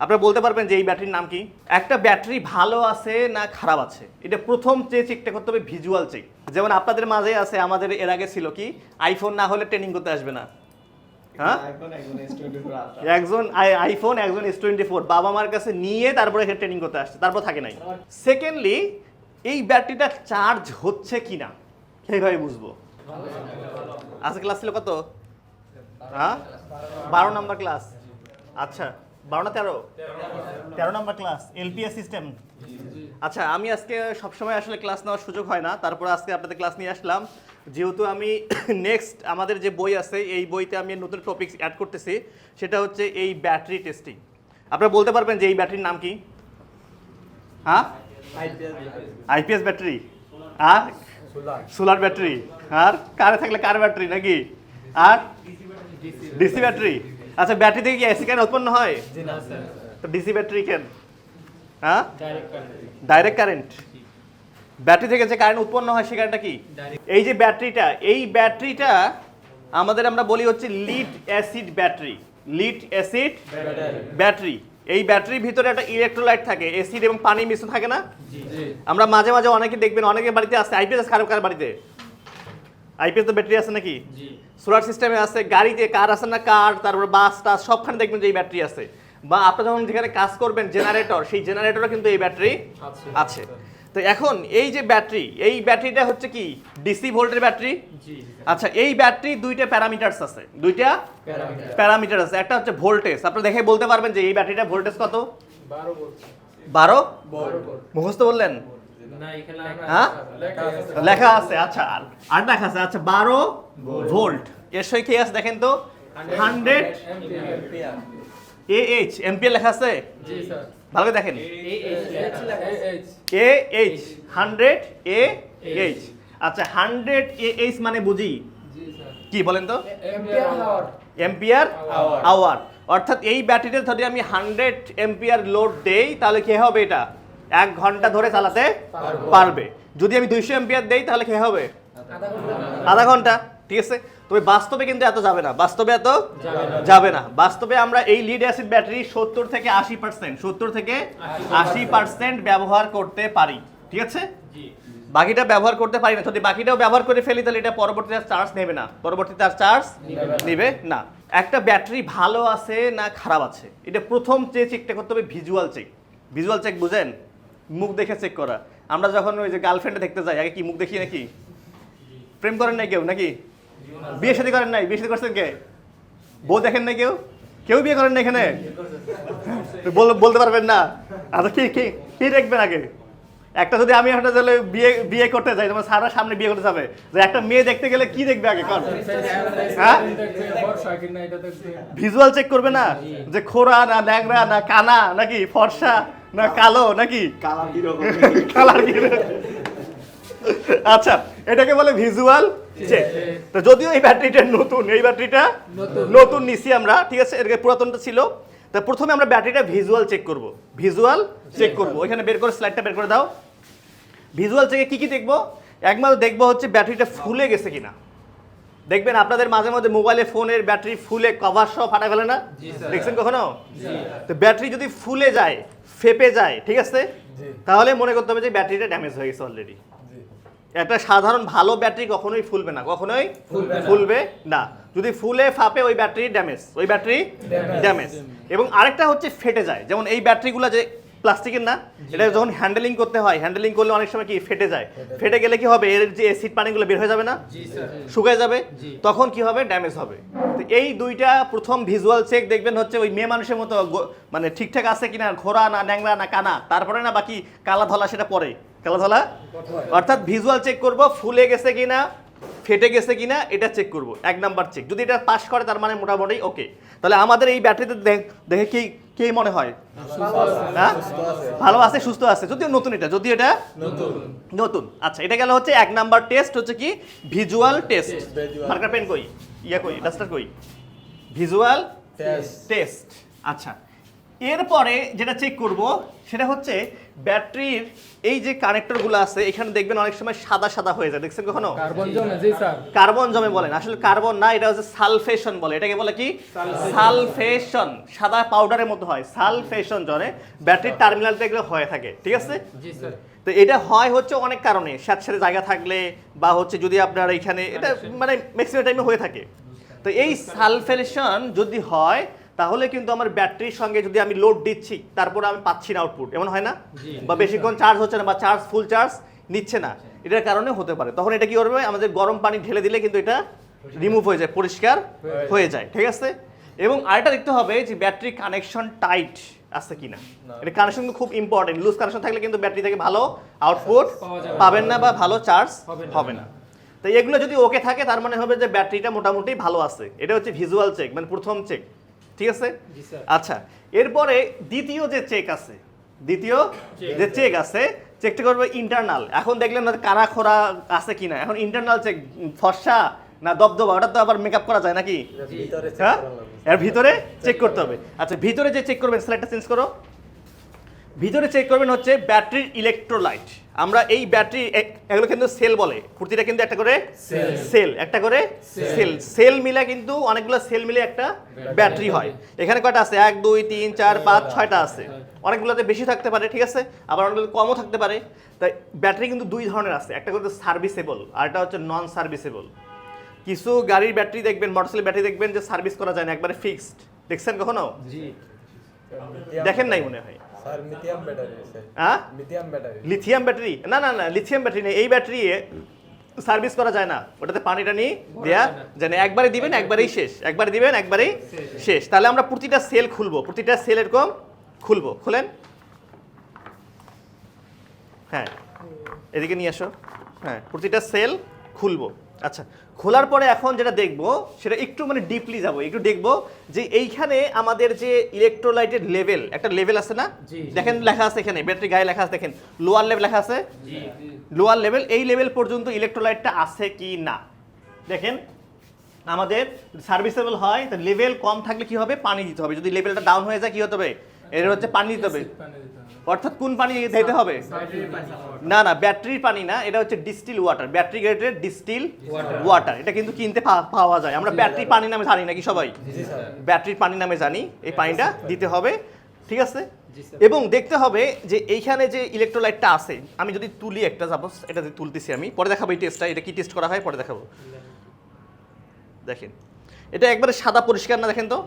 আপনারা বলতে পারবেন যে এই ব্যাটারির নাম কি? একটা ব্যাটারি ভালো আছে না খারাপ আছে? এটা প্রথম যে চেকটা করতে হবে ভিজুয়াল চেক যেমন আপনাদের মাঝে আছে আমাদের এর আগে ছিল কি? আইফোন না হলে ট্রেনিং করতে আসবে না। হ্যাঁ? একজন আই- আইফোন একজন এস টোয়েন্টি ফোর বাবা মার কাছে নিয়ে তারপরে এখানে ট্রেনিং করতে আসছে তারপর থাকে নাই। সেকেন্ডলি এই ব্যাটারিটা চার্জ হচ্ছে কি না সেইভাবে বুঝব? আজকে ক্লাস ছিল কত? হ্যাঁ? বারো নাম্বার ক্লাস আচ্ছা। বারো না তেরো? তেরো নম্বর ক্লাস এলপিএস সিস্টেম আচ্ছা আমি আজকে সবসময় আসলে ক্লাস নেওয়ার সুযোগ হয় না। তারপর আজকে আপনাদের ক্লাস নিয়ে আসলাম। যেহেতু আমি নেক্সট আমাদের যে বই আছে এই বইতে আমি নতুন টপিক অ্যাড করতেছি সেটা হচ্ছে এই ব্যাটারি টেস্টিং আপনারা বলতে পারবেন যে এই ব্যাটারির নাম কি? হ্যাঁ? আইপিএস ব্যাটারি আর? সোলার ব্যাটারি আর? কারে থাকলে কার ব্যাটারি নাকি? আর? ডিসি ব্যাটারি আচ্ছা ব্যাটারি থেকে কি এসি কেন উৎপন্ন হয়? তো ডিসি ব্যাটারি কেন হ্যাঁ? ডাইরেক্ট কারেন্ট ব্যাটারি থেকে যে কারেন্ট উৎপন্ন হয় সে কারেন্টটা কি? এই যে ব্যাটারিটা এই ব্যাটারিটা আমাদের আমরা বলি হচ্ছে lead acid battery lead acid battery এই ব্যাটারির ভিতরে একটা ইলেকট্রোলাইট থাকে। অ্যাসিড এবং পানি মিশ্রণ থাকে না? আমরা মাঝে মাঝে অনেকে দেখবেন অনেকে বাড়িতে আছে আইপিএস কারও কার বাড়িতে। আইপিএস তো ব্যাটারি আছে নাকি? সোলার সিস্টেমে আছে গাড়িতে কার আছে না কার তারপর বাস টাস সবখানে দেখবেন যে এই ব্যাটারি আছে। বা আপনারা যখন যেখানে কাজ করবেন জেনারেটর সেই জেনারেটরও কিন্তু এই ব্যাটারি আছে তো এখন এই যে ব্যাটারি এই ব্যাটারিটা হচ্ছে কি? ডিসি ভোল্টের ব্যাটারি? আচ্ছা এই ব্যাটারি দুইটা প্যারামিটারস আছে। দুইটা প্যারামিটার আছে। একটা হচ্ছে ভোল্টেজ আপনারা দেখে বলতে পারবেন যে এই ব্যাটারিটা ভোল্টেজ কত? বারো মুখস্থ বললেন? হ্যাঁ? লেখা আছে। আচ্ছা আর আর লেখা আছে আচ্ছা বারো ভোল্ট। এর সই কি আছে দেখেন তো? হান্ড্রেড এ এইচ এমপিএল লেখা আছে? ভালো করে দেখেন। A H hundred A H আচ্ছা হান্ড্রেড এ এইচ মানে বুঝি? কি বলেন তো? এম্পিয়ার আওয়ার অর্থাৎ এই ব্যাটারিতে যদি আমি হান্ড্রেড এম্পিয়ার লোড দেই তাহলে কি হবে এটা? এক ঘণ্টা ধরে চালাতে পারবে। যদি আমি দুইশো এম্পিয়ার দেই তাহলে কি হবে? আধা ঘণ্টা। ঠিক আছে? তবে বাস্তবে কিন্তু এত যাবে না। বাস্তবে এত যাবে না। বাস্তবে আমরা এই লিড অ্যাসিড ব্যাটারি সত্তর থেকে আশি পার্সেন্ট সত্তর থেকে আশি পার্সেন্ট ব্যবহার করতে পারি ঠিক আছে? বাকিটা ব্যবহার করতে পারি না। যদি বাকিটাও ব্যবহার করে ফেলি তাহলে এটা পরবর্তীতে আর চার্জ নেবে না। পরবর্তীতে আর চার্জ নেবে না। একটা ব্যাটারি ভালো আছে না খারাপ আছে? এটা প্রথম যে চেকটা করতে হবে ভিজুয়াল চেক ভিজুয়াল চেক বুঝেন? মুখ দেখে চেক করা। আমরা যখন ওই যে গার্লফ্রেন্ডে দেখতে যাই, আগে কি মুখ দেখি নাকি? প্রেম করেন নাই কেউ নাকি? বিয়ে শাদী করেন নাই? বিয়ে শাদী করছেন কে? বউ দেখেন নাই কেউ? কেউ বিয়ে করেন না এখানে? বলতে পারবেন না। আচ্ছা কি কি কি দেখবেন আগে? একটা যদি আমি একটা তাহলে বিয়ে বিয়ে করতে যাই, তোমার সারা সামনে বিয়ে করতে যাবে। যে একটা মেয়ে দেখতে গেলে কি দেখবে আগে? কর। হ্যাঁ? ভিজুয়াল চেক করবে না? যে খোরা না ন্যাংরা না কানা নাকি ফর্সা? না কালো নাকি? কালার কি আচ্ছা এটাকে বলে ভিজুয়াল চেক তো যদিও এই ব্যাটারিটা নতুন এই ব্যাটারিটা নতুন। নিছি আমরা ঠিক আছে? এর পুরাতনটা ছিল। তা প্রথমে আমরা ব্যাটারিটা ভিজুয়াল চেক করব। ভিজুয়াল চেক করব। ওইখানে বের করে স্লাইডটা বের করে দাও। ভিজুয়াল চেকে কি কি দেখব? একমাত্র দেখব হচ্ছে ব্যাটারিটা ফুলে গেছে কিনা। দেখবেন আপনাদের মাঝে মাঝে মোবাইলে ফোনের ব্যাটারি ফুলে কভার সহ ফাটা ফেলে না? দেখছেন কখনো? তো ব্যাটারি যদি ফুলে যায় ফেপে যায় ঠিক আছে? তাহলে মনে করতে হবে যে ব্যাটারিটা ড্যামেজ হয়ে গেছে অলরেডি একটা সাধারণ ভালো ব্যাটারি কখনোই ফুলবে না কখনোই ফুলবে না। যদি ফুলে ফাপে ওই ব্যাটারি ড্যামেজ ওই ব্যাটারি ড্যামেজ এবং আরেকটা হচ্ছে ফেটে যায় যেমন এই ব্যাটারিগুলো যে প্লাস্টিকের না এটা যখন হ্যান্ডেলিং করতে হয় হ্যান্ডেলিং করলে অনেক সময় কি ফেটে যায়। ফেটে গেলে কি হবে? এর যে অ্যাসিড পানিগুলো বের হয়ে যাবে না? শুকায় যাবে? তখন কি হবে? ড্যামেজ হবে। তো এই দুইটা প্রথম ভিজুয়াল চেক দেখবেন হচ্ছে ওই মেয়ে মানুষের মতো মানে ঠিকঠাক আছে কিনা? ঘোরা না ন্যাংরা না কানা? তারপরে না বাকি কালা ধলা সেটা পরে? কালা ধলা? অর্থাৎ ভিজুয়াল চেক করব ফুলে গেছে কিনা ফেটে গেছে কিনা এটা চেক করব। এক নাম্বার চেক যদি এটা পাস করে তার মানে মোটামুটি ওকে তাহলে আমাদের এই ব্যাটারিতে দেখে কি কি মনে হয়? হ্যাঁ? ভালো আছে সুস্থ আছে। যদিও নতুন এটা যদি এটা নতুন। আচ্ছা এটা গেল হচ্ছে এক নাম্বার টেস্ট হচ্ছে কি? ভিজুয়াল টেস্ট মার্কার পেন কই? ইয়া কই? ডাস্টার কই? ভিজুয়াল টেস্ট আচ্ছা এরপরে যেটা চেক করব সেটা হচ্ছে ব্যাটারির এই যে কানেক্টরগুলো আছে এখানে দেখবেন অনেক সময় সাদা সাদা হয়ে যায়। দেখছেন কখনো? কার্বন জমে জি স্যার। কার্বন জমে বলেন। আসলে কার্বন না এটা হচ্ছে সালফেশন বলে। এটাকে বলে কি? সালফেশন। সাদা পাউডারের মতো হয়। সালফেশন জনে ব্যাটারির টার্মিনালটা এগুলো হয়ে থাকে। ঠিক আছে? জি স্যার। তো এটা হয় হচ্ছে অনেক কারণে। সাথে জায়গা থাকলে বা হচ্ছে যদি আপনার এখানে এটা মানে ম্যাক্সিমাম টাইমে হয়ে থাকে। তো এই সালফেশন যদি হয় তাহলে কিন্তু আমার ব্যাটারির সঙ্গে যদি আমি লোড দিচ্ছি তারপর আমি পাচ্ছি না আউটপুট এমন হয় না? বা বেশিক্ষণ চার্জ হচ্ছে না বা চার্জ ফুল চার্জ নিচ্ছে না। এটার কারণে হতে পারে। তখন এটা কি করবে? আমাদের গরম পানি ঢেলে দিলে কিন্তু এটা রিমুভ হয়ে যায় পরিষ্কার হয়ে যায়। ঠিক আছে? এবং আরেকটা দেখতে হবে যে ব্যাটারি কানেকশন টাইট আছে কিনা। এটা কানেকশন খুব ইম্পর্টেন্ট লুজ কানেকশন থাকলে কিন্তু ব্যাটারি থেকে ভালো আউটপুট। পাবেন না বা ভালো চার্জ। হবে না। তো এগুলো যদি ওকে থাকে তার মানে হবে যে ব্যাটারিটা মোটামুটি ভালো আছে। এটা হচ্ছে ভিজুয়াল চেক মানে প্রথম চেক ঠিক আছে? আচ্ছা এরপরে দ্বিতীয় যে চেক আছে দ্বিতীয় যে চেক আছে চেকটা করবে ইন্টারনাল এখন দেখলেন না কারা খোরা আছে কিনা। এখন ইন্টারনাল চেক ফর্সা না দবদবা ওটা তো আবার মেকআপ করা যায় নাকি? হ্যাঁ? এর ভিতরে চেক করতে হবে। আচ্ছা ভিতরে যে চেক করবেন স্লাইডটা চেঞ্জ করো। ভিতরে চেক করবেন হচ্ছে ব্যাটারির ইলেকট্রোলাইট আমরা এই ব্যাটারি এগুলো কিন্তু সেল বলে। প্রতিটা কিন্তু একটা করে সেল একটা করে সেল সেল মিলে কিন্তু অনেকগুলো সেল মিলে একটা ব্যাটারি হয়। এখানে কয়টা আছে? এক দুই তিন চার পাঁচ ছয়টা। আছে। অনেকগুলোতে বেশি থাকতে পারে ঠিক আছে? আবার অনেকগুলো কমও থাকতে পারে। তাই ব্যাটারি কিন্তু দুই ধরনের আছে। একটা কিন্তু সার্ভিসেবল আর একটা হচ্ছে নন সার্ভিসেবল কিছু গাড়ির ব্যাটারি দেখবেন মোটরসাইকেল ব্যাটারি দেখবেন যে সার্ভিস করা যায় না একবারে ফিক্সড দেখছেন কখনো? দেখেন নাই মনে হয়। স্যার লিথিয়াম ব্যাটারি হ্যাঁ লিথিয়াম ব্যাটারি লিথিয়াম ব্যাটারি না না না লিথিয়াম ব্যাটারি নেই। এই ব্যাটারি সার্ভিস করা যায় না। ওটাতে পানি টানি দেয়া যায় না। যায় একবারে দিবেন একবারেই শেষ। একবারে দিবেন একবারেই শেষ তাহলে আমরা প্রতিটা সেল খুলবো। প্রতিটা সেল এরকম খুলবো। খুলেন? হ্যাঁ। এদিকে নিয়ে আসো। হ্যাঁ প্রতিটা সেল খুলবো। আচ্ছা খোলার পরে এখন যেটা দেখব সেটা একটু মানে ডিপলি যাব একটু দেখব যে এইখানে আমাদের যে ইলেকট্রোলাইটের লেভেল একটা লেভেল আছে না। দেখেন লেখা আছে এখানে ব্যাটারি গায়ে লেখা আছে দেখেন লোয়ার লেভেল লেখা আছে? লোয়ার লেভেল এই লেভেল পর্যন্ত ইলেকট্রোলাইটটা আছে কি না? দেখেন আমাদের সার্ভিসেবল হয় তো লেভেল কম থাকলে কি হবে? পানি দিতে হবে। যদি লেভেলটা ডাউন হয়ে যায় কি হতে হবে? এর হচ্ছে পানি দিতে হবে। অর্থাৎ কোন পানি দিতে হবে? না না ব্যাটারির পানি না এটা হচ্ছে ডিস্টিল ওয়াটার। ব্যাটারি গ্রেডের ডিস্টিল ওয়াটার। এটা কিন্তু কিনতে পাওয়া যায়। আমরা ব্যাটারি পানি নামে জানি নাকি সবাই? ব্যাটারির পানি নামে জানি এই পানিটা দিতে হবে। ঠিক আছে? এবং দেখতে হবে যে এইখানে যে ইলেকট্রোলাইটটা আছে আমি যদি তুলি একটা সাপোজ এটা তুলতেছি আমি পরে দেখাবো এই টেস্টটা এটা কি টেস্ট করা হয় পরে দেখাবো। দেখেন এটা একবারে সাদা পরিষ্কার না দেখেন তো?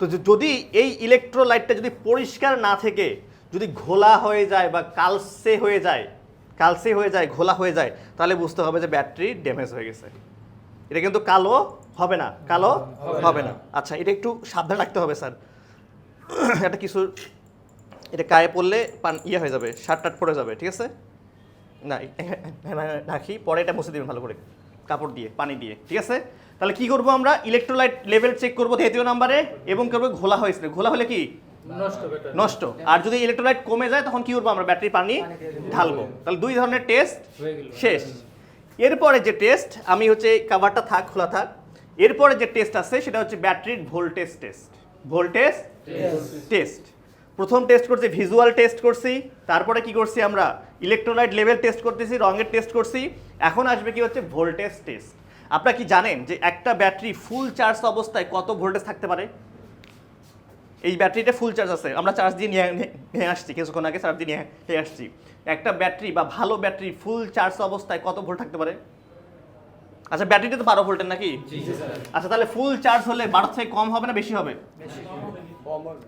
তো যদি এই ইলেকট্রোলাইটটা যদি পরিষ্কার না থেকে যদি ঘোলা হয়ে যায় বা কালসে হয়ে যায় কালসে হয়ে যায় ঘোলা হয়ে যায় তাহলে বুঝতে হবে যে ব্যাটারি ড্যামেজ হয়ে গেছে। এটা কিন্তু কালো হবে না কালো হবে না। আচ্ছা এটা একটু সাবধান রাখতে হবে স্যার। এটা কিছু এটা গায়ে পড়লে পান ইয়ে হয়ে যাবে শার্ট টাট পড়ে যাবে ঠিক আছে? না রাখি পরে এটা মুছে দিবেন ভালো করে কাপড় দিয়ে পানি দিয়ে ঠিক আছে? তাহলে কি করব আমরা? ইলেকট্রোলাইট লেভেল চেক করব তৃতীয় নাম্বারে এবং করব ঘোলা হয়েছে। ঘোলা হলে কি? নষ্ট ব্যাটারি। নষ্ট। আর যদি ইলেকট্রোলাইট কমে যায় তখন কি করব আমরা? ব্যাটারি পানি ঢালবো। তাহলে দুই ধরনের টেস্ট শেষ। এরপরে যে টেস্ট আমি হচ্ছে কাভারটা থাক খোলা থাক এরপরে যে টেস্ট আছে সেটা হচ্ছে ব্যাটারির ভোল্টেজ টেস্ট ভোল্টেজ টেস্ট প্রথম টেস্ট করছি ভিজুয়াল টেস্ট করছি তারপরে কি করছি আমরা? ইলেকট্রোলাইট লেভেল টেস্ট করতেছি রঙের টেস্ট করছি। এখন আসবে কি হচ্ছে? ভোল্টেজ টেস্ট আপনারা কি জানেন যে একটা ব্যাটারি ফুল চার্জ অবস্থায় কত ভোল্টেজ থাকতে পারে? এই ব্যাটারিটা ফুল চার্জ আছে। আমরা চার্জ দিয়ে নিয়ে আসছি কিছুক্ষণ আগে চার্জ দিয়ে নিয়ে আসছি। একটা ব্যাটারি বা ভালো ব্যাটারি ফুল চার্জ অবস্থায় কত ভোল্ট থাকতে পারে? আচ্ছা ব্যাটারিটা তো বারো ভোল্টের নাকি? আচ্ছা তাহলে ফুল চার্জ হলে বারো থেকে কম হবে না বেশি হবে? কম হবে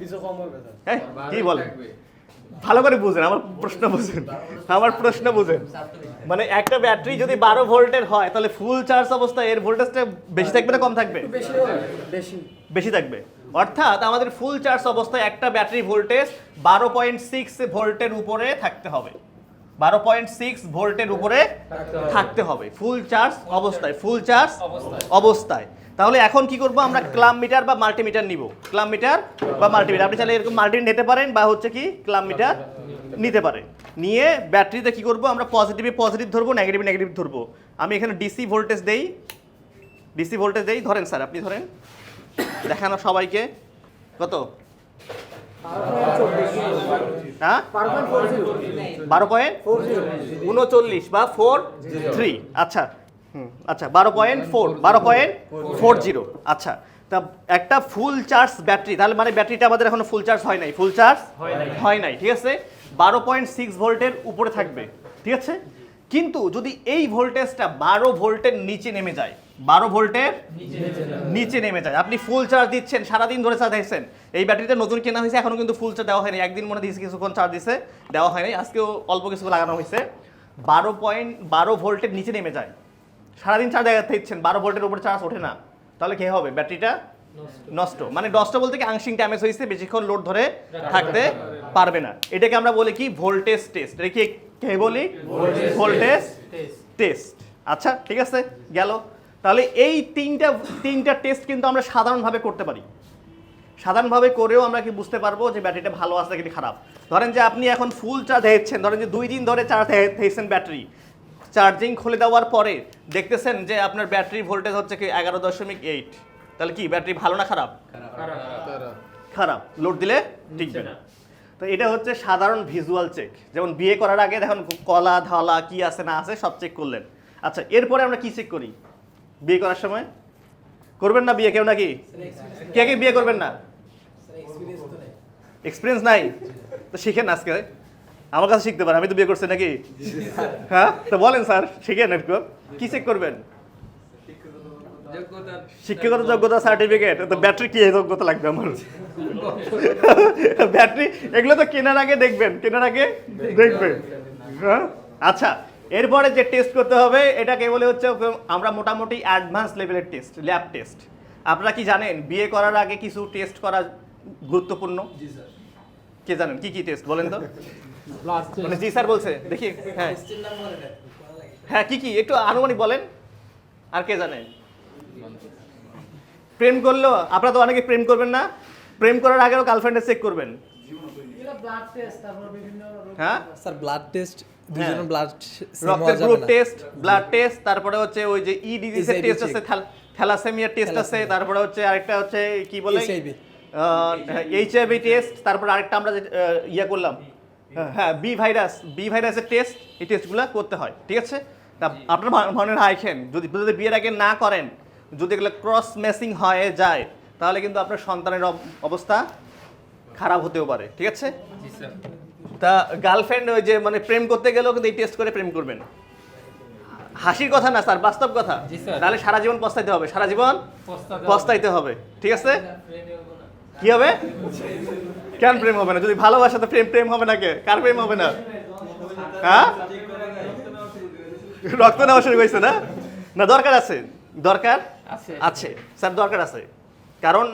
কিছু কম হবে স্যার। হ্যাঁ কি বলেন? ভালো করে বুঝেন আমার প্রশ্ন বুঝেন। আমার প্রশ্ন বুঝেন। মানে একটা ব্যাটারি যদি বারো ভোল্টের হয় তাহলে ফুল চার্জ অবস্থায় এর ভোল্টেজটা বেশি থাকবে না কম থাকবে? বেশি বেশি। বেশি থাকবে। অর্থাৎ আমাদের ফুল চার্জ অবস্থায় একটা ব্যাটারি ভোল্টেজ বারো পয়েন্ট সিক্স ভোল্টের উপরে থাকতে হবে। বারো পয়েন্ট সিক্স ভোল্টের উপরে থাকতে হবে। ফুল চার্জ অবস্থায় ফুল চার্জ অবস্থায়। তাহলে এখন কি করব আমরা ক্লাম মিটার বা মাল্টিমিটার নিব। ক্লাম মিটার বা মাল্টিমিটার আপনি চাইলে এরকম মাল্টি নিতে পারেন বা হচ্ছে কি ক্লাম মিটার নিতে পারেন। নিয়ে ব্যাটারিতে কি করব আমরা পজিটিভে পজিটিভ ধরবো নেগেটিভ নেগেটিভ ধরবো। আমি এখানে ডিসি ভোল্টেজ দেই। ডিসি ভোল্টেজ দেই। ধরেন স্যার আপনি ধরেন। দেখানো সবাইকে। কত? হ্যাঁ? বারো পয়েন্ট উনচল্লিশ বা ফোর থ্রি আচ্ছা আচ্ছা বারো পয়েন্ট ফোর বারো পয়েন্ট ফোর জিরো আচ্ছা তা একটা ফুল চার্জ ব্যাটারি তাহলে মানে ব্যাটারিটা আমাদের এখনও ফুল চার্জ হয় নাই। ফুল চার্জ হয় নাই, ঠিক আছে? বারো পয়েন্ট সিক্স ভোল্টের উপরে থাকবে, ঠিক আছে? কিন্তু যদি এই ভোল্টেজটা বারো ভোল্টের নিচে নেমে যায় বারো ভোল্টের নিচে নেমে যায়। আপনি ফুল চার্জ দিচ্ছেন সারাদিন ধরে চার্জ দিচ্ছেন। এই ব্যাটারিটা নতুন কেনা হয়েছে এখনও কিন্তু ফুল চার্জ দেওয়া হয়নি। একদিন মনে দিয়েছে কিছুক্ষণ চার্জ দিছে দেওয়া হয়নি। আজকেও অল্প কিছু লাগানো হয়েছে। বারো পয়েন্ট বারো ভোল্টের নিচে নেমে যায়। সারাদিন চার্জ দেখাতে দিচ্ছেন বারো ভোল্টের উপরে চার্জ ওঠে না। তাহলে কে হবে? ব্যাটারিটা নষ্ট। মানে নষ্ট বলতে কি আংশিক ড্যামেজ হয়েছে বেশিক্ষণ লোড ধরে থাকতে পারবে না। এটাকে আমরা বলি কি? ভোল্টেজ টেস্ট এটা কি কে বলি? ভোল্টেজ টেস্ট আচ্ছা ঠিক আছে গেল। তাহলে এই তিনটা তিনটা টেস্ট কিন্তু আমরা সাধারণভাবে করতে পারি। সাধারণভাবে করেও আমরা কি বুঝতে পারব যে ব্যাটারিটা ভালো আছে কি খারাপ? ধরেন যে আপনি এখন ফুল চার্জ দিচ্ছেন ধরেন যে দুই দিন ধরে চার্জ দিয়েছেন ব্যাটারি। চার্জিং খুলে দেওয়ার পরে দেখতেছেন যে আপনার ব্যাটারি ভোল্টেজ হচ্ছে কি এগারো দশমিক এইট তাহলে কি ব্যাটারি ভালো না খারাপ? খারাপ। লোড দিলে টিকবে না। তো এটা হচ্ছে সাধারণ ভিজুয়াল চেক যেমন বিয়ে করার আগে দেখুন কলা ধলা কি আছে না আছে সব চেক করলেন। আচ্ছা এরপরে আমরা কি চেক করি? বিয়ে করার সময়? করবেন না বিয়ে কেউ নাকি? কে কে বিয়ে করবেন না? এক্সপিরিয়েন্স নাই? তো শিখেন আজকে। আমার কাছে শিখতে পারেন। আমি তো বিয়ে করছি নাকি? হ্যাঁ? তো বলেন স্যার, শিখেন একটু। কি চেক করবেন? শিক্ষাগত যোগ্যতা সার্টিফিকেট তো ব্যাটারি কি যোগ্যতা লাগবে আমার? ব্যাটারি এগুলো তো কেনার আগে দেখবেন। কেনার আগে দেখবেন। হ্যাঁ? আচ্ছা। এরপরে যে টেস্ট করতে হবে এটাকে বলে হচ্ছে আমরা মোটামুটি অ্যাডভান্স লেভেলের টেস্ট ল্যাব টেস্ট আপনারা কি জানেন বিয়ে করার আগে কিছু টেস্ট করা গুরুত্বপূর্ণ? কে জানেন? কি কি টেস্ট বলেন তো। মানে জি স্যার বলছে দেখি হ্যাঁ। হ্যাঁ কি কি? একটু আনুমানিক বলেন। আর কে জানে? প্রেম করল আপনারা তো অনেকে প্রেম করবেন না। প্রেম করার আগেও গার্লফ্রেন্ডে চেক করবেন। হ্যাঁ? স্যার ব্লাড টেস্ট দুজনের ব্লাড রক্তের গ্রুপ টেস্ট ব্লাড টেস্ট তারপরে হচ্ছে ওই যে ই ডিজিজের টেস্ট আছে থ্যালাসেমিয়ার টেস্ট আছে তারপরে হচ্ছে আরেকটা হচ্ছে কি বলে? এইচআইভি টেস্ট তারপরে আরেকটা আমরা ইয়ে করলাম। হ্যাঁ বি ভাইরাস বি ভাইরাসের টেস্ট এই টেস্টগুলো করতে হয় ঠিক আছে? তা আপনার মা- মনের হাইখেন যদি যদি বিয়ের আগে না করেন যদি এগুলো ক্রস ম্যাচিং হয়ে যায় তাহলে কিন্তু আপনার সন্তানের অবস্থা খারাপ হতেও পারে ঠিক আছে? তা গার্লফ্রেন্ড ওই যে মানে প্রেম করতে গেলেও কিন্তু এই টেস্ট করে প্রেম করবেন। হাসির কথা না স্যার বাস্তব কথা। তাহলে সারা জীবন পস্তাইতে হবে সারা জীবন পস্তাইতে হবে ঠিক আছে? কি হবে? কেন প্রেম হবে না? যদি ভালোবাসা তো প্রেম প্রেম হবে না কে? কার প্রেম হবে না? হ্যাঁ? রক্ত নেওয়া শুরু হয়েছে না? না দরকার আছে? দরকার? আছে। আছে। স্যার দরকার আছে। কারণ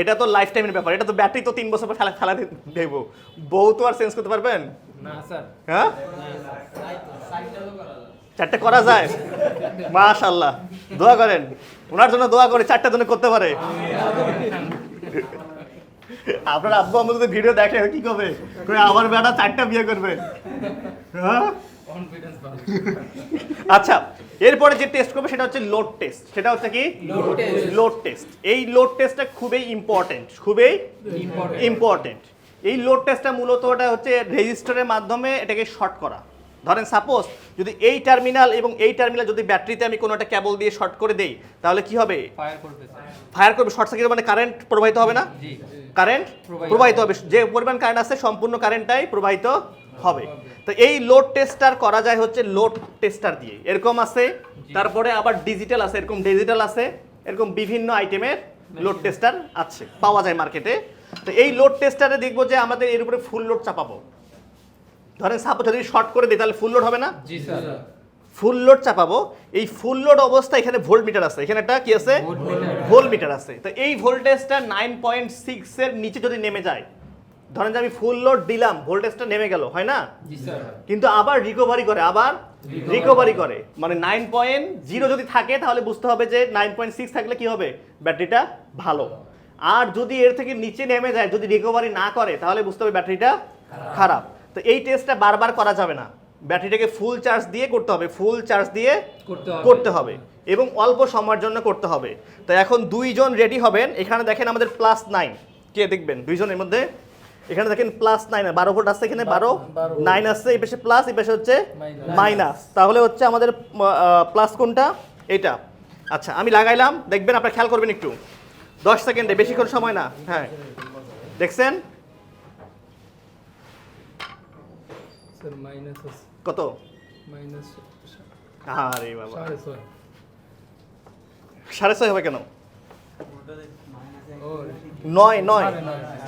এটা তো লাইফ টাইমের ব্যাপার। এটা তো ব্যাটারি তো তিন বছর পর ফেলা ফেলা দেব। বউ তো আর চেঞ্জ করতে পারবেন? না স্যার। হ্যাঁ? চারটে করা যায়? মাশাল্লাহ দোয়া করেন। ওনার জন্য দোয়া করে চারটা জন্য করতে পারে। আপনার আব্বু আম্মু যদি ভিডিও দেখে কি করবে? আমার বেটা চারটা বিয়ে করবে। হ্যাঁ? আচ্ছা এরপরে যে টেস্ট করবে সেটা হচ্ছে লোড টেস্ট সেটা হচ্ছে কি? লোড টেস্ট এই লোড টেস্টটা খুবই ইম্পর্টেন্ট খুবই ইম্পর্টেন্ট এই লোড টেস্টটা মূলত ওটা হচ্ছে রেজিস্টারের মাধ্যমে এটাকে শর্ট করা। ধরেন সাপোজ যদি এই টার্মিনাল এবং এই টার্মিনাল যদি ব্যাটারিতে আমি কোনো একটা কেবল দিয়ে শর্ট করে দেই তাহলে কি হবে? ফায়ার করবে শর্ট সার্কিট মানে কারেন্ট প্রবাহিত হবে না? কারেন্ট প্রবাহিত হবে। যে পরিমাণ কারেন্ট আছে সম্পূর্ণ কারেন্টটাই প্রবাহিত হবে। তো এই লোড টেস্টার করা যায় হচ্ছে লোড টেস্টার দিয়ে। এরকম আছে তারপরে আবার ডিজিটাল আছে এরকম ডিজিটাল আছে এরকম বিভিন্ন আইটেমের লোড টেস্টার আছে পাওয়া যায় মার্কেটে তো এই লোড টেস্টারে দেখব যে আমাদের এর উপরে ফুল লোড চাপাবো। ধরেন সাপোজ যদি শর্ট করে দিই তাহলে ফুল লোড হবে না? জি স্যার। ফুল লোড চাপাবো। এই ফুল লোড অবস্থা এখানে ভোল্ট মিটার আছে। এখানে একটা কি আছে। ভোল্ট মিটার আছে। তো এই ভোল্টেজটা নাইন পয়েন্ট সিক্স এর নিচে যদি নেমে যায় ধরেন যে আমি ফুল লোড দিলাম ভোল্টেজটা নেমে গেল হয় না? কিন্তু আবার রিকভারি করে আবার রিকভারি করে। মানে নাইন পয়েন্ট জিরো যদি থাকে তাহলে বুঝতে হবে যে নাইন পয়েন্ট সিক্স থাকলে কি হবে? ব্যাটারিটা ভালো। আর যদি এর থেকে নিচে নেমে যায় যদি রিকভারি না করে তাহলে বুঝতে হবে ব্যাটারিটা খারাপ। তো এই টেস্টটা বারবার করা যাবে না। ব্যাটারিটাকে ফুল চার্জ দিয়ে করতে হবে ফুল চার্জ দিয়ে করতে হবে। এবং অল্প সময়ের জন্য করতে হবে। তো এখন দুইজন রেডি হবেন। এখানে দেখেন আমাদের প্লাস নাইন কে দেখবেন? দুইজনের মধ্যে এখানে দেখেন প্লাস নাইন বারো ভোল্ট আছে এখানে বারো নাইন আসছে এই পাশে প্লাস এই পাশে হচ্ছে মাইনাস তাহলে হচ্ছে আমাদের প্লাস কোনটা? এটা আচ্ছা আমি লাগাইলাম দেখবেন আপনারা খেয়াল করবেন একটু। দশ সেকেন্ডে বেশিক্ষণ সময় না। হ্যাঁ। দেখছেন? স্যার মাইনাস আছে। কত? মাইনাস আরে বাবা। সাড়ে ছয়। হবে কেন? নয় নয়?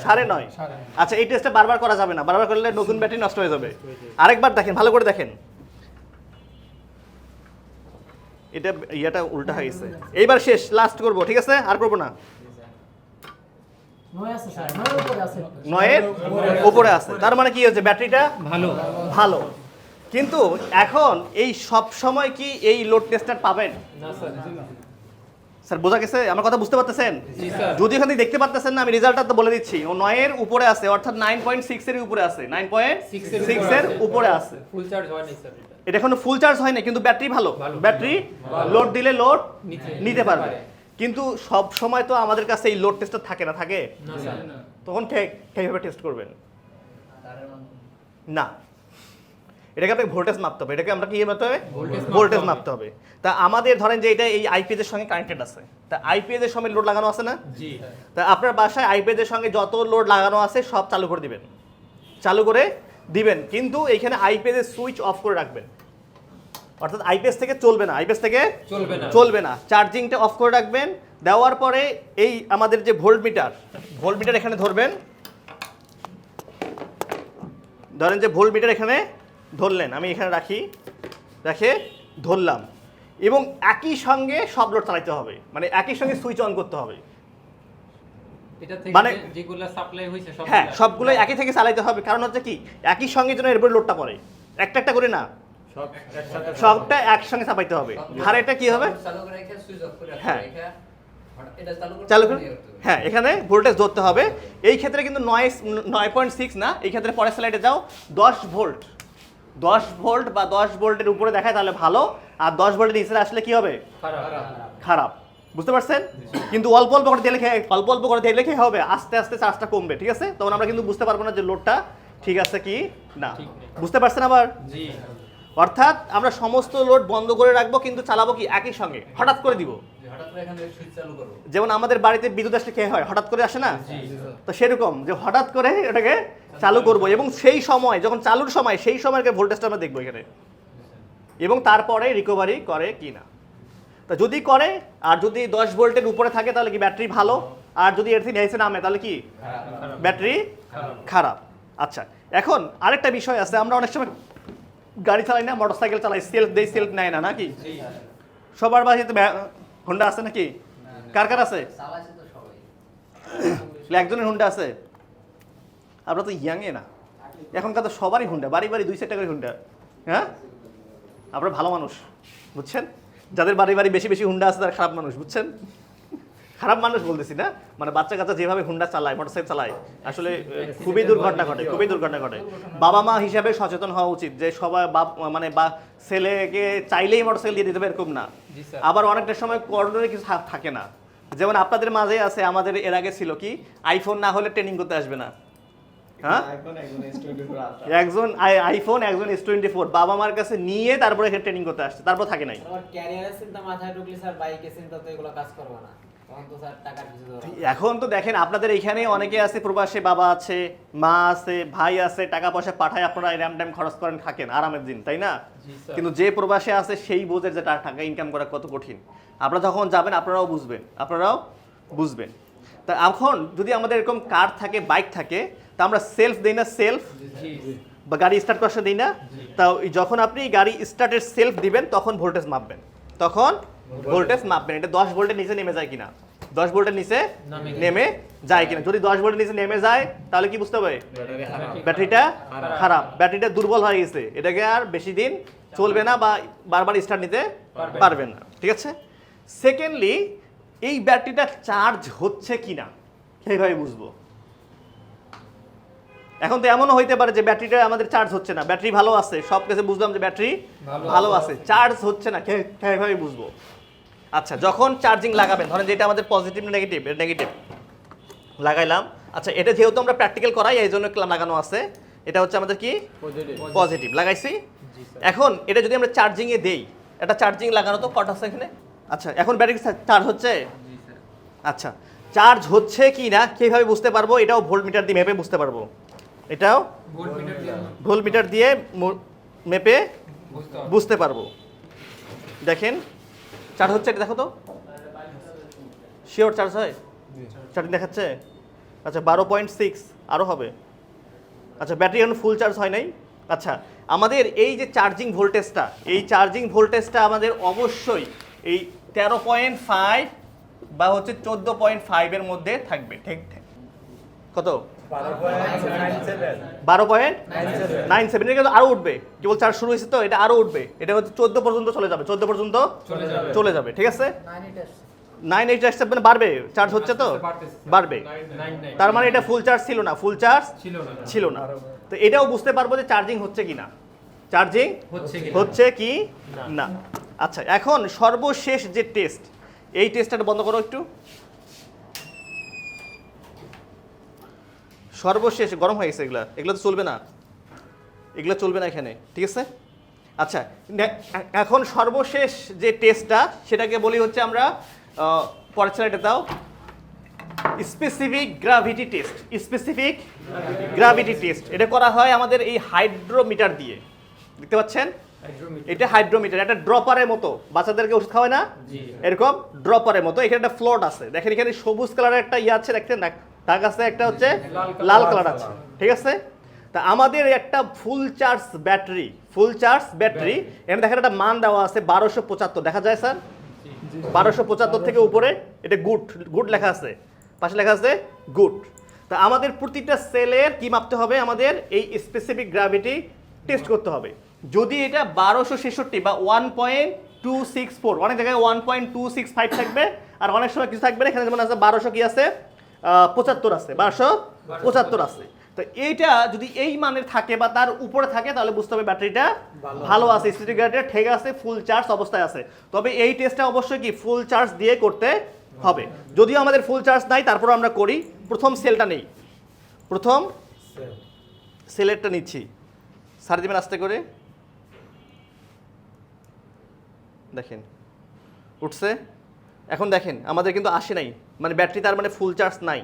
সাড়ে নয়। আচ্ছা এই টেস্টটা বারবার করা যাবে না। বারবার করলে নতুন ব্যাটারি নষ্ট হয়ে যাবে। আরেকবার দেখেন ভালো করে দেখেন। এটা ইয়েটা উল্টা হয়ে গেছে এইবার শেষ লাস্ট করব ঠিক আছে? আর করব না? নয়ের উপরে আছে। তার মানে কি হচ্ছে ব্যাটারিটা ভালো। ভালো। কিন্তু এখন এই সব সময় কি এই লোড টেস্টার পাবেন? না স্যার স্যার বোঝা গেছে? আমার কথা বুঝতে পারতেছেন? জি স্যার। যদি এখানে দেখতে পারতেছেন না আমি রেজাল্টটা তো বলে দিচ্ছি। ও নয়ের উপরে আছে অর্থাৎ নাইন পয়েন্ট সিক্স এর উপরে আছে। নাইন পয়েন্ট সিক্স উপরে এর আছে। উপরে আছে। ফুল চার্জ হয় নাই স্যার এটা। এটা এখনও ফুল চার্জ হয় না কিন্তু ব্যাটারি ভালো। ব্যাটারি লোড দিলে লোড নিতে- পারবে। কিন্তু সব সময় তো আমাদের কাছে এই লোড টেস্টটা থাকে না থাকে? না স্যার। তখন কীভাবে টেস্ট করবেন? না। এটাকে আপনাকে ভোল্টেজ মাপতে হবে। এটাকে আমরা কি মাপতে হবে? ভোল্টেজ। মাপতে হবে। তা আমাদের ধরেন যে এটা এই আইপিএস এর সঙ্গে কানেক্টেড আছে। তা আইপিএস এর সঙ্গে লোড লাগানো আছে না? জি। তা আপনার বাসায় আইপিএস এর সঙ্গে যত লোড লাগানো আছে সব চালু করে দিবেন। চালু করে দিবেন। কিন্তু এইখানে আইপিএস এর সুইচ অফ করে রাখবেন। অর্থাৎ আইপিএস থেকে চলবে না। আইপিএস থেকে চলবে না। চলবে না। চার্জিংটা অফ করে রাখবেন। দেওয়ার পরে এই আমাদের যে ভোল্ট মিটার ভোল্ট মিটার এখানে ধরবেন। ধরেন যে ভোল্ট মিটার এখানে ধরলেন আমি এখানে রাখি রেখে ধরলাম। এবং একই সঙ্গে সব লোড চালাইতে হবে মানে একই সঙ্গে সুইচ অন করতে হবে। মানে- যে- সাপ্লাই হইছে হ্যাঁ সবগুলো একই থেকে চালাইতে হবে কারণ হচ্ছে কি একই সঙ্গে যেন এরপরে লোডটা পড়ে। একটা একটা করে না। সবটা একসঙ্গে চাপাইতে হবে। আর এটা কি হবে? চালু করে রেখে সুইচ অফ করে রাখতে হ্যাঁ। চালু করতে হবে। হ্যাঁ এখানে ভোল্টেজ ধরতে হবে। এই ক্ষেত্রে কিন্তু নয় নয় পয়েন্ট সিক্স না এই ক্ষেত্রে পরের স্লাইডে যাও। দশ ভোল্ট দশ ভোল্ট বা দশ ভোল্টের উপরে দেখায় তাহলে ভালো। আর দশ ভোল্টের নিচে আসলে কি হবে? খারাপ। বুঝতে পারছেন? কিন্তু অল্প অল্প করে দিলে অল্প অল্প করে দিলে কি হবে আস্তে আস্তে চার্জটা কমবে ঠিক আছে? তখন আমরা কিন্তু বুঝতে পারব না যে লোডটা ঠিক আছে কি না। বুঝতে পারছেন আবার? অর্থাৎ আমরা সমস্ত লোড বন্ধ করে রাখব কিন্তু চালাবো কি? একই সঙ্গে। হঠাৎ করে দিব। যেমন আমাদের বাড়িতে বিদ্যুৎ আসলে কে হয় হঠাৎ করে আসে না? তো সেরকম যে হঠাৎ করে এটাকে চালু করব এবং সেই সময় যখন চালুর সময় সেই সময়ের ভোল্টেজটা আমরা দেখব এখানে। এবং তারপরে রিকভারি করে কি না। তা যদি করে আর যদি দশ ভোল্টের উপরে থাকে তাহলে কি ব্যাটারি ভালো? আর যদি এর থেকে নিচে নামে তাহলে কি? ব্যাটারি খারাপ। আচ্ছা এখন আরেকটা বিষয় আছে আমরা অনেক সময় গাড়ি চালাই না মোটরসাইকেল চালাই সেলফ দেই সেলফ নেয় না নাকি? সবার বাড়িতে হোন্ডা আছে নাকি? কার কার আছে? একজনের হুন্ডা আছে? আপনার তো ইয়াংয়ে না। এখনকার তো সবারই হুন্ডা বাড়ি বাড়ি দুই চারটা করে হুন্ডা। হ্যাঁ? আপনারা ভালো মানুষ বুঝছেন? যাদের বাড়ি বাড়ি বেশি বেশি হুন্ডা আছে তারা খারাপ মানুষ বুঝছেন? খারাপ মানুষ বলতেছি না। মানে বাচ্চা কাচ্চা যেভাবে হুন্ডা চালায় মোটরসাইকেল চালায় আসলে খুবই দুর্ঘটনা ঘটে খুবই দুর্ঘটনা ঘটে। বাবা মা হিসাবে সচেতন হওয়া উচিত যে সবাই বাপ মানে বা ছেলেকে চাইলেই মোটরসাইকেল দিয়ে দিতে হবে এরকম না। আবার অনেকটা সময় করোনার কিছু থাকে না। যেমন আপনাদের মাঝে আছে আমাদের এর আগে ছিল কি আইফোন না হলে ট্রেনিং করতে আসবে না। হ্যাঁ? একজন S24 আছে একজন আই- আইফোন একজন এস টোয়েন্টি ফোর বাবা মার কাছে নিয়ে তারপরে ট্রেনিং করতে আসছে তারপর থাকে নাই। ক্যারিয়ারের চিন্তা মাথায় ঢুকলে স্যার বাইকের চিন্তা তো এগুলো কাজ করবে না। এখন তো দেখেন আপনাদের এখানে অনেকে আছে প্রবাসে বাবা আছে মা আছে ভাই আছে টাকা পয়সা পাঠায় আপনারা র্যাম ট্যাম খরচ করেন থাকেন আরামের দিন তাই না? কিন্তু যে প্রবাসে আছে সেই বোঝের যে টাকা ইনকাম করা কত কঠিন। আপনারা যখন যাবেন আপনারাও বুঝবেন আপনারাও বুঝবেন। তা এখন যদি আমাদের এরকম কার থাকে বাইক থাকে তা আমরা সেলফ দিই না সেলফ বা গাড়ি স্টার্ট করতে দিই না? তা যখন আপনি গাড়ি স্টার্টের সেলফ দিবেন তখন ভোল্টেজ মাপবেন। তখন ভোল্টেজ মাপবেন এটা দশ ভোল্টের নিচে নেমে যায় কিনা? দশ ভোল্টের নিচে নেমে যায় কিনা? যদি দশ ভোল্টের নিচে নেমে যায় তাহলে কি বুঝতে হবে? ব্যাটারিটা খারাপ। ব্যাটারিটা দুর্বল হয়ে গেছে। এটাকে আর বেশি দিন চলবে না বা বারবার স্টার্ট নিতে পারবে না। পারবেন না। ঠিক আছে? সেকেন্ডলি এই ব্যাটারিটা চার্জ হচ্ছে কিনা? সেইভাবে বুঝব। এখন তো এমনও হইতে পারে যে ব্যাটারিটা আমাদের চার্জ হচ্ছে না। ব্যাটারি ভালো আছে। সব কিছু বুঝলাম যে ব্যাটারি ভালো ভালো আছে। চার্জ হচ্ছে না। কে- কীভাবে বুঝব। আচ্ছা যখন চার্জিং লাগাবেন ধরেন যেটা আমাদের পজিটিভ নেগেটিভ নেগেটিভ লাগাইলাম। আচ্ছা এটা যেহেতু আমরা প্র্যাকটিক্যাল করাই এই জন্য লাগানো আছে। এটা হচ্ছে আমাদের কি? পজিটিভ পজিটিভ লাগাইছি? এখন এটা যদি আমরা চার্জিংয়ে দেই এটা চার্জিং লাগানো তো কট আছে এখানে? আচ্ছা এখন ব্যাটারি চার্জ হচ্ছে? জি স্যার আচ্ছা চার্জ হচ্ছে কি না কীভাবে বুঝতে পারব? এটাও ভোল্ট মিটার দিয়ে মেপে বুঝতে পারব। এটাও ভোল্ট মিটার দিয়ে মেপে বুঝতে পারব। দেখেন চার্জ হচ্ছে এটা দেখো তো। শিওর চার্জ হয়? চার্জ দেখাচ্ছে? আচ্ছা বারো পয়েন্ট সিক্স আরও হবে। আচ্ছা ব্যাটারি এখন ফুল চার্জ হয় নাই? আচ্ছা আমাদের এই যে চার্জিং ভোল্টেজটা এই চার্জিং ভোল্টেজটা আমাদের অবশ্যই এই তেরো পয়েন্ট ফাইভ বা হচ্ছে চোদ্দ পয়েন্ট ফাইভের মধ্যে থাকবে। ঠিক ঠিক। কত? বারো পয়েন্ট নাইন সেভেন এটা কিন্তু আরও উঠবে। কেবল চার্জ শুরু হয়েছে তো এটা আরও উঠবে। এটা হচ্ছে চোদ্দ পর্যন্ত চলে যাবে। চোদ্দ পর্যন্ত চলে যাবে। ঠিক আছে? নাইন এইট আসছে। মানে বাড়বে। চার্জ হচ্ছে তো? বাড়বে। তার মানে এটা ফুল চার্জ ছিল না। ফুল চার্জ ছিল না। তো এটাও বুঝতে পারব যে চার্জিং হচ্ছে কি না চার্জিং হচ্ছে কি না। আচ্ছা এখন সর্বশেষ যে টেস্ট এই টেস্টটা বন্ধ করো একটু। সর্বশেষ গরম হয়ে গেছে এগুলা। এগুলো তো চলবে না। এগুলো চলবে না এখানে ঠিক আছে? আচ্ছা এখন সর্বশেষ যে টেস্টটা সেটাকে বলি হচ্ছে আমরা পরের স্লাইডে দাও। Specific gravity test specific gravity test এটা করা হয় আমাদের এই হাইড্রোমিটার দিয়ে। দেখতে পাচ্ছেন? এটা হাইড্রোমিটার একটা ড্রপারের মতো। বাচ্চাদেরকে ওষুধ খাওয়ায় না? এরকম ড্রপারের মতো। এখানে একটা ফ্লোট আছে। দেখেন এখানে সবুজ কালারের একটা ইয়ে আছে না? তার কাছে একটা হচ্ছে লাল কালার। আছে। ঠিক আছে? তা আমাদের একটা full charge battery full charge battery. এখানে দেখেন একটা মান দেওয়া আছে বারোশো পঁচাত্তর দেখা যায় স্যার? বারোশো পঁচাত্তর থেকে উপরে এটা গুড গুড লেখা আছে। পাশে লেখা আছে গুড। তা আমাদের প্রতিটা সেলের কি মাপতে হবে? আমাদের এই স্পেসিফিক গ্র্যাভিটি টেস্ট করতে হবে। যদি এটা বারোশো ছেষট্টি বা one point two six four অনেক জায়গায় one point two six five থাকবে আর অনেক সময় কিছু থাকবে না এখানে যেমন আছে বারোশো কি আছে? পঁচাত্তর আছে বারোশো পঁচাত্তর আছে। তো এইটা যদি এই মানের থাকে বা তার উপরে থাকে তাহলে বুঝতে হবে ব্যাটারিটা ভালো আছে স্টিটি গ্যারেটে ঠিক আছে ফুল চার্জ অবস্থায় আছে। তবে এই টেস্টটা অবশ্যই কি ফুল চার্জ দিয়ে করতে হবে। যদিও আমাদের ফুল চার্জ নাই তারপর আমরা করি। প্রথম সেলটা নেই। প্রথম সেলেরটা নিচ্ছি। সার দিবেন আস্তে করে। দেখেন। উঠছে। এখন দেখেন আমাদের কিন্তু আসে নাই। মানে ব্যাটারি তার মানে ফুল চার্জ নাই।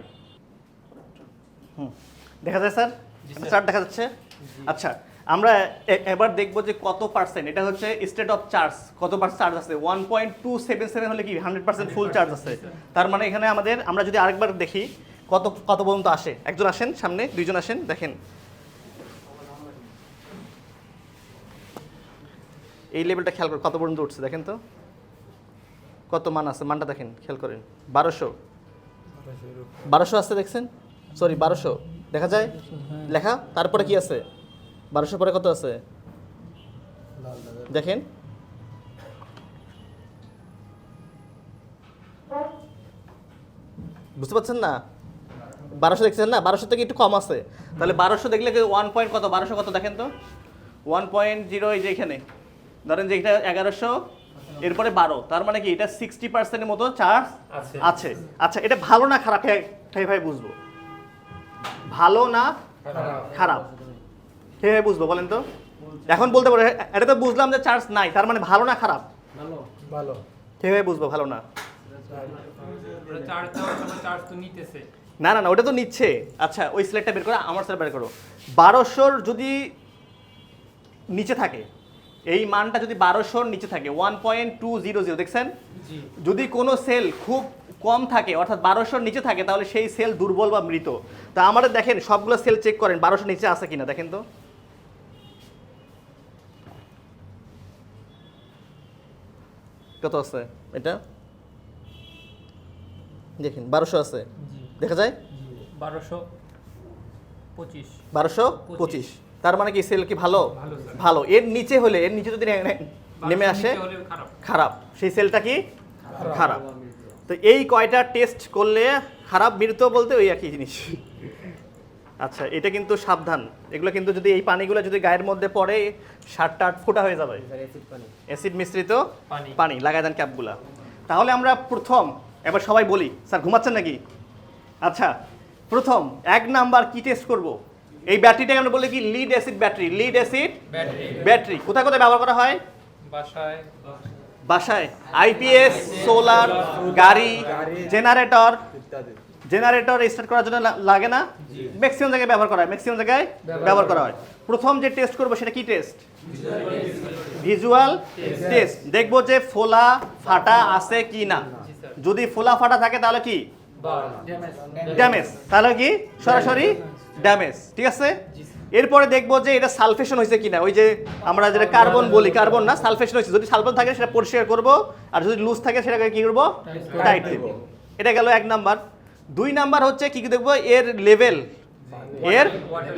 হুম দেখা যায় স্যার? চার্জ দেখা যাচ্ছে? আচ্ছা আমরা এবার দেখব যে কত পার্সেন্ট এটা হচ্ছে স্টেট অফ চার্জ কত পার্সেন্ট চার্জ আছে? One point two seven seven হলে কি হান্ড্রেড পার্সেন্ট ফুল চার্জ আছে? তার মানে এখানে আমাদের আমরা যদি আরেকবার দেখি কত কত পর্যন্ত আসে? একজন আসেন সামনে দুইজন আসেন দেখেন। এই লেভেলটা খেয়াল করে কত পর্যন্ত উঠছে দেখেন তো। কত মান আছে? মানটা দেখেন খেয়াল করেন। বারোশো। বারোশো আসছে দেখছেন? সরি বারোশো। দেখা যায়? লেখা? তারপরে কি আছে? বারোশো পরে কত আছে? দেখেন। বুঝতে পারছেন না? বারোশো দেখছেন না? বারোশো থেকে একটু কম আছে। তাহলে বারোশো দেখলে ওয়ান পয়েন্ট কত? বারোশো কত? দেখেন তো। ওয়ান পয়েন্ট জিরো এই যে এখানে। ধরেন যে এটা এগারোশো এরপরে বারো তার মানে কি এটা সিক্সটি পার্সেন্টের মতো চার্জ আছে। আছে। আচ্ছা এটা ভালো না খারাপ? ভাই বুঝব। ভালো না খারাপ? কীভাবে বুঝব বলেন তো। এখন বলতে পারো এটা তো বুঝলাম যে চার্জ নাই তার মানে ভালো না খারাপ? ভালো। কীভাবে বুঝব ভালো না। চার্জ দেওয়ার সময় চার্জ তো নিতেছে। না না না ওটা তো নিচ্ছে। আচ্ছা ওই স্লেটটা বের করো আমার স্লেট বের করো। বারোশোর যদি নিচে থাকে এই মানটা যদি বারোশোর নিচে থাকে one point two zero zero দেখছেন? যদি কোনো সেল খুব কম থাকে অর্থাৎ বারোশোর নিচে থাকে তাহলে সেই সেল দুর্বল বা মৃত। তা আমাদের দেখেন সবগুলো সেল চেক করেন বারোশোর নিচে আছে কিনা দেখেন তো। কত আছে এটা? দেখেন বারোশো আছে। দেখা যায়? বারোশো পঁচিশ। বারোশো পঁচিশ। তার মানে কি সেল কি ভালো? ভালো, এর নিচে হলে এর নিচে যদি নেমে আসে খারাপ। খারাপ। সেই সেলটা কি? খারাপ। তো এই কয়টা টেস্ট করলে খারাপ মৃত বলতে ওই একই জিনিস। আচ্ছা এটা কিন্তু সাবধান। এগুলো কিন্তু যদি এই পানিগুলো যদি গায়ের মধ্যে পড়ে সাত আট ফুটা হয়ে যাবে। অ্যাসিড মিশ্রিত পানি। পানি লাগাই দেন ক্যাপগুলা। তাহলে আমরা প্রথম এবার সবাই বলি স্যার ঘুমাচ্ছেন নাকি? আচ্ছা প্রথম এক নাম্বার কি টেস্ট করব? এই ব্যাটারিটাকে আমরা বলি কি lead acid battery lead acid battery battery কোথায় কোথায় ব্যবহার করা হয়? বাসায়। বাসায়। আইপিএস সোলার গাড়ি জেনারেটর জেনারেটর স্টার্ট করার জন্য লাগে না? ম্যাক্সিমাম জায়গায় ব্যবহার করা হয়। ম্যাক্সিমাম জায়গায় ব্যবহার করা হয়। প্রথম যে টেস্ট করব সেটা কি টেস্ট ভিজুয়াল টেস্ট দেখব যে ফোলা ফাটা আছে কি না। যদি ফোলা ফাটা থাকে তাহলে কি? ড্যামেজ তাহলে কি? সরাসরি ড্যামেজ ঠিক আছে? এরপরে দেখব যে এটা সালফেশন হয়েছে কিনা। ওই যে আমরা যেটা কার্বন বলি কার্বন না সালফেশন হয়েছে। যদি সালফেশন থাকে সেটা পরিষ্কার করব আর যদি লুজ থাকে সেটাকে কি করব? টাইট দেব এটা গেল এক নাম্বার। দুই নাম্বার হচ্ছে কি কি দেখব? এর লেভেল এর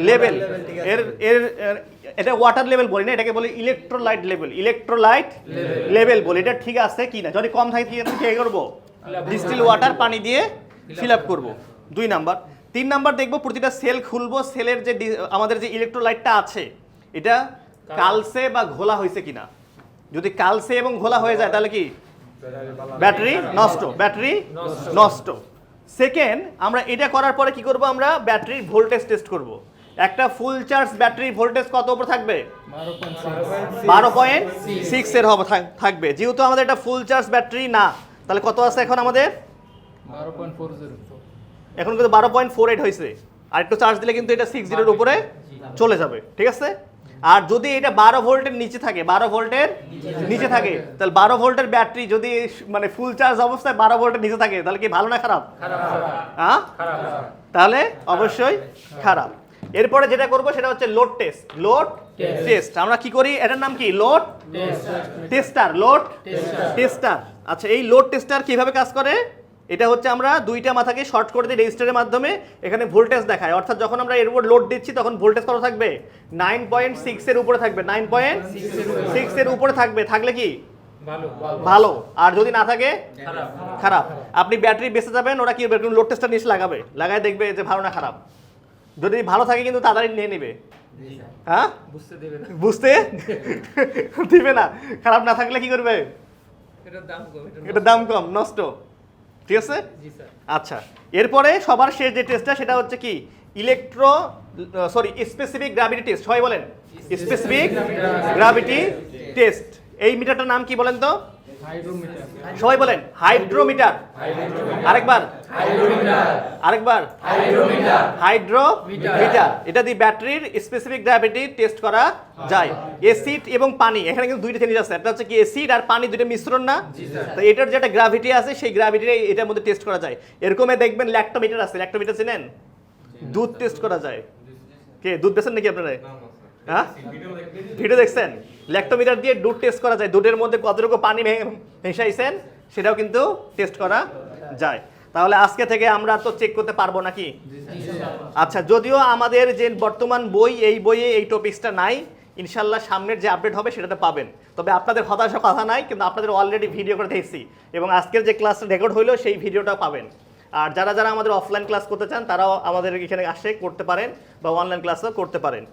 লেভেল এর এর এটা ওয়াটার লেভেল বলি না এটাকে বলি ইলেকট্রোলাইট লেভেল ইলেকট্রোলাইট লেভেল বলি। এটা ঠিক আছে কি না যদি কম থাকে কি কি করব। ডিস্টিল ওয়াটার পানি দিয়ে ফিল আপ করব। দুই নাম্বার। তিন নাম্বার দেখব প্রতিটা সেল খুলবো সেলের যে ডি- আমাদের যে ইলেকট্রোলাইটটা আছে এটা কালসে বা ঘোলা হয়েছে কিনা? যদি কালসে এবং ঘোলা হয়ে যায় তাহলে কি? ব্যাটারি নষ্ট ব্যাটারি নষ্ট। সেকেন্ড আমরা এটা করার পরে কি করব আমরা? ব্যাটারির ভোল্টেজ টেস্ট করব। একটা ফুল চার্জ ব্যাটারি ভোল্টেজ কত উপর থাকবে? বারো পয়েন্ট সিক্স এর হবে থাকবে। যেহেতু আমাদের এটা ফুল চার্জ ব্যাটারি না তাহলে কত আছে এখন আমাদের? বারো পয়েন্ট ফোর জিরো এখন কিন্তু বারো পয়েন্ট ফোর এইট হয়েছে। আর একটু চার্জ দিলে কিন্তু এটা সিক্স জিরোর উপরে চলে যাবে, ঠিক আছে? আর যদি এটা বারো ভোল্টের নিচে থাকে, বারো ভোল্টের নিচে থাকে, তাহলে বারো ভোল্টের ব্যাটারি যদি মানে ফুল চার্জ অবস্থায় বারো ভোল্টের নিচে থাকে, তাহলে কি ভালো না খারাপ? হ্যাঁ? তাহলে অবশ্যই খারাপ। এরপরে যেটা করব সেটা হচ্ছে লোড টেস্ট লোড টেস্ট আমরা কি করি? এটার নাম কি? লোড টেস্টার লোড টেস্টার আচ্ছা এই লোড টেস্টার কীভাবে কাজ করে? এটা হচ্ছে আমরা দুইটা মাথাকে শর্ট করে দিই রেজিস্টারের মাধ্যমে এখানে ভোল্টেজ দেখায়। অর্থাৎ যখন আমরা এর উপর লোড দিচ্ছি তখন ভোল্টেজ কত থাকবে? নাইন পয়েন্ট সিক্স এর উপরে থাকবে। নাইন পয়েন্ট সিক্স এর উপরে থাকবে। থাকলে কি? ভালো। আর যদি না থাকে? খারাপ। আপনি ব্যাটারি বেঁচে যাবেন ওরা কি লোড টেস্টার নিচে লাগাবে। লাগায় দেখবে যে ভালো না খারাপ। যদি ভালো থাকে কিন্তু তাড়াতাড়ি নিয়ে নেবে। হ্যাঁ? বুঝতে দেবে না। খারাপ না থাকলে কি করবে? এটার দাম কম এটা এটার দাম কম নষ্ট। ঠিক আছে? আচ্ছা এরপরে সবার শেষ যে টেস্টটা সেটা হচ্ছে কি? Electro sorry specific gravity test সবাই বলেন? স্পেসিফিক গ্রাভিটি টেস্ট এই মিটারটার নাম কি বলেন তো? সবাই বলেন হাইড্রোমিটার। আরেকবার। আরেকবার। হাইড্রোমিটার। এটা দিয়ে ব্যাটারির স্পেসিফিক গ্র্যাভিটি টেস্ট করা যায়। এসিড এবং পানি। এখানে কিন্তু দুইটা জিনিস আছে। একটা হচ্ছে কি এসিড আর পানি দুইটা মিশ্রণ না? তো এটার যেটা গ্র্যাভিটি আছে সেই গ্র্যাভিটি এটার মধ্যে টেস্ট করা যায়। এরকমই দেখবেন ল্যাক্টোমিটার আছে। ল্যাক্টোমিটার চিনেন? দুধ টেস্ট করা যায়। কে? দুধ বেছেন নাকি আপনারা? হ্যাঁ? ভিডিও দেখছেন? ল্যাক্টোমিটার দিয়ে দুধ টেস্ট করা যায়। দুধের মধ্যে কতটুকু পানি মেশাইছেন সেটাও কিন্তু টেস্ট করা যায়। তাহলে আজকে থেকে আমরা তো চেক করতে পারব নাকি? আচ্ছা যদিও আমাদের যে বর্তমান বই, এই বইয়ে এই টপিক্সটা নাই, ইনশাল্লাহ সামনের যে আপডেট হবে সেটাতে পাবেন। তবে আপনাদের হতাশা কথা নাই, কিন্তু আপনাদের অলরেডি ভিডিও করে দেখছি এবং আজকের যে ক্লাস রেকর্ড হইল, সেই ভিডিওটা পাবেন। আর যারা যারা আমাদের অফলাইন ক্লাস করতে চান, তারাও আমাদের এখানে আসে, করতে পারেন বা অনলাইন ক্লাসও করতে পারেন।